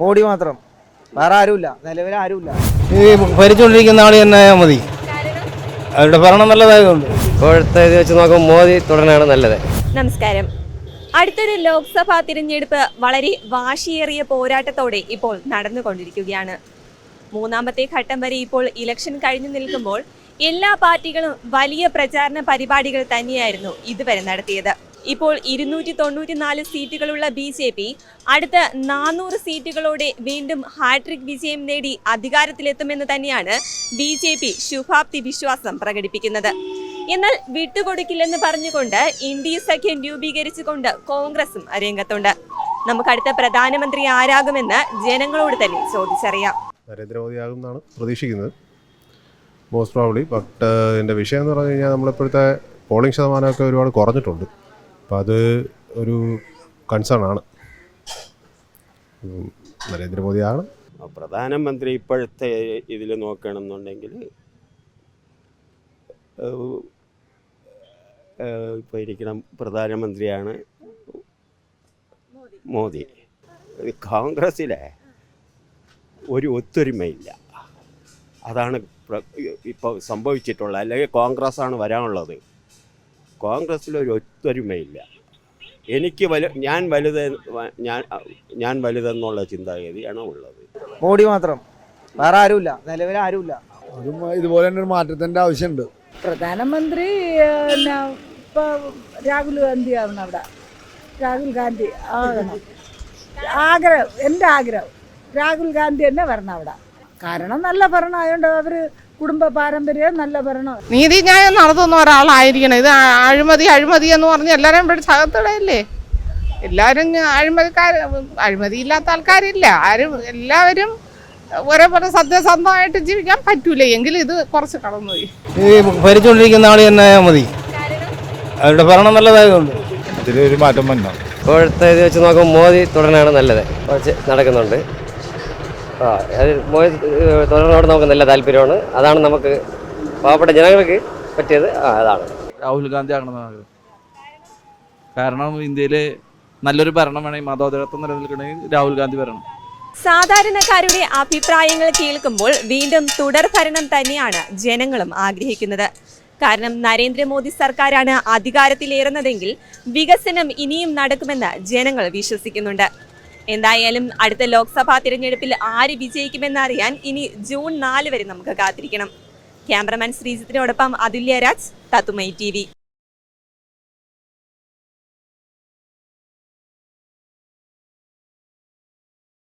മോഡി മാത്രം. വേറെ ആരുമില്ല. നിലവിൽ ആരുമില്ല. ഈ ഭരിച്ചുകൊണ്ടിരിക്കുന്ന ആൾ തന്നെ മതി. അവരുടെ ഭരണം നല്ലതായതുകൊണ്ട്. ഇപ്പോഴത്തെ ഇത് വെച്ച് നോക്കുമ്പോൾ മോദി തുടരാനാണ് നല്ലത്. നമസ്കാരം. അടുത്തൊരു ലോക്സഭാ തിരഞ്ഞെടുപ്പ് വളരെ വാശിയേറിയ പോരാട്ടത്തോടെ ഇപ്പോൾ നടന്നുകൊണ്ടിരിക്കുകയാണ്. മൂന്നാമത്തെ ഘട്ടം വരെ ഇപ്പോൾ ഇലക്ഷൻ കഴിഞ്ഞു നിൽക്കുമ്പോൾ എല്ലാ പാർട്ടികളും വലിയ പ്രചാരണ പരിപാടികൾ തന്നെയായിരുന്നു ഇതുവരെ നടത്തിയത്. ഇപ്പോൾ ഇരുന്നൂറ്റി തൊണ്ണൂറ്റിനാല് സീറ്റുകളുള്ള ബി ജെ പി അടുത്ത നാനൂറ് സീറ്റുകളോടെ വീണ്ടും ഹാട്രിക് വിജയം നേടി അധികാരത്തിലെത്തുമെന്ന് തന്നെയാണ് ബി ജെ പി ശുഭാപ്തി വിശ്വാസം പ്രകടിപ്പിക്കുന്നത്. എന്നാൽ വിട്ടുകൊടുക്കില്ലെന്ന് പറഞ്ഞുകൊണ്ട് ഇന്ത്യ സഖ്യം രൂപീകരിച്ചുകൊണ്ട് കോൺഗ്രസും രംഗത്തുണ്ട്. നമുക്ക് അടുത്ത പ്രധാനമന്ത്രി ആരാകുമെന്ന് ജനങ്ങളോട് തന്നെ ചോദിച്ചറിയാം. നരേന്ദ്രമോദിയാകും എന്നാണ് പ്രതീക്ഷിക്കുന്നത്. മോസ്റ്റ് പ്രോബ്ലി ബട്ട് എന്റെ വിഷയം എന്ന് പറഞ്ഞു കഴിഞ്ഞാൽ നമ്മളിപ്പോഴത്തെ പോളിംഗ് ശതമാനമൊക്കെ ഒരുപാട് കുറഞ്ഞിട്ടുണ്ട്. അപ്പം അത് ഒരു കൺസേൺ ആണ്. നരേന്ദ്രമോദിയാണ്. പ്രധാനമന്ത്രി ഇപ്പോഴത്തെ ഇതിൽ നോക്കണമെന്നുണ്ടെങ്കിൽ ഇപ്പോൾ ഇരിക്കണം പ്രധാനമന്ത്രിയാണ് മോദി. കോൺഗ്രസ്സിലെ ഒരു ഒത്തൊരുമയില്ല. അതാണ് ഇപ്പോൾ സംഭവിച്ചിട്ടുള്ളത് അല്ലെങ്കിൽ കോൺഗ്രസ് ആണ് വരാനുള്ളത് കോൺഗ്രസ്സിലൊരു ഒത്തൊരുമയില്ല. എനിക്ക് വലു ഞാൻ വലുത് ഞാൻ ഞാൻ വലുതെന്നുള്ള ചിന്താഗതിയാണ് ഉള്ളത്. മോഡി മാത്രം. വേറെ ആരുമില്ല. നിലവിൽ ആരുമില്ല. അതും ഇതുപോലെ തന്നെ ഒരു മാറ്റത്തിന്റെ ആവശ്യമുണ്ട്. പ്രധാനമന്ത്രി ഇപ്പൊ രാഹുൽ ഗാന്ധി ആവണം അവിടെ. രാഹുൽ ഗാന്ധി ആകണം ആഗ്രഹം എന്റെ ആഗ്രഹം. രാഹുൽ ഗാന്ധി തന്നെ വരണം അവിടെ. കാരണം നല്ല ഭരണം ആയതുകൊണ്ട് അവർ കുടുംബ പാരമ്പര്യം നല്ല ഭരണം. നീതിന്യായം നടത്തുന്ന ഒരാളായിരിക്കണം. ഇത് അഴിമതി അഴിമതി എന്ന് പറഞ്ഞ് എല്ലാരും ഇവിടെ അകത്തിടയില്ലേ എല്ലാവരും അഴിമതിക്കാർ അഴിമതി ഇല്ലാത്ത ആൾക്കാരില്ല. ആരും എല്ലാവരും ഒരേപോലെ സത്യസന്ധമായിട്ട് ജീവിക്കാൻ പറ്റൂല. എങ്കിൽ ഇത് കുറച്ച് കടന്നുപോയി. ഈ ഭരിച്ചുകൊണ്ടിരിക്കുന്ന ആൾ തന്നെ മതി. അവരുടെ ഭരണം നല്ലതായതുകൊണ്ട്. ഇതിലൊരു മാറ്റം വന്നു? ഇപ്പോഴത്തെ ഇത് വെച്ച് നോക്കുമ്പോൾ മോദി തുടരാനാണ് നല്ലത്. കുറച്ച് നടക്കുന്നുണ്ട്. ആ ഏഹ്, നമുക്ക് നല്ല താല്പര്യമാണ്. അതാണ് നമുക്ക് പാവപ്പെട്ട ജനങ്ങൾക്ക് പറ്റിയത്. ആ അതാണ്. രാഹുൽ ഗാന്ധി ആകണമെന്ന് ആഗ്രഹം. കാരണം ഇന്ത്യയിലെ നല്ലൊരു ഭരണം വേണമെങ്കിൽ മതോദരത്വം നിലനിൽക്കണമെങ്കിൽ രാഹുൽ ഗാന്ധി വരണം. സാധാരണക്കാരുടെ അഭിപ്രായങ്ങൾ കേൾക്കുമ്പോൾ വീണ്ടും തുടർ ഭരണം തന്നെയാണ് ജനങ്ങളും ആഗ്രഹിക്കുന്നത്. കാരണം നരേന്ദ്രമോദി സർക്കാരാണ് അധികാരത്തിലേറുന്നതെങ്കിൽ വികസനം ഇനിയും നടക്കുമെന്ന് ജനങ്ങൾ വിശ്വസിക്കുന്നുണ്ട്. എന്തായാലും അടുത്ത ലോക്സഭാ തിരഞ്ഞെടുപ്പിൽ ആര് വിജയിക്കുമെന്നറിയാൻ ഇനി ജൂൺ നാല് വരെ നമുക്ക് കാത്തിരിക്കണം. ക്യാമറമാൻ ശ്രീജിത്തിനോടൊപ്പം അതുല്യരാജ് തത്തുമൈ ടി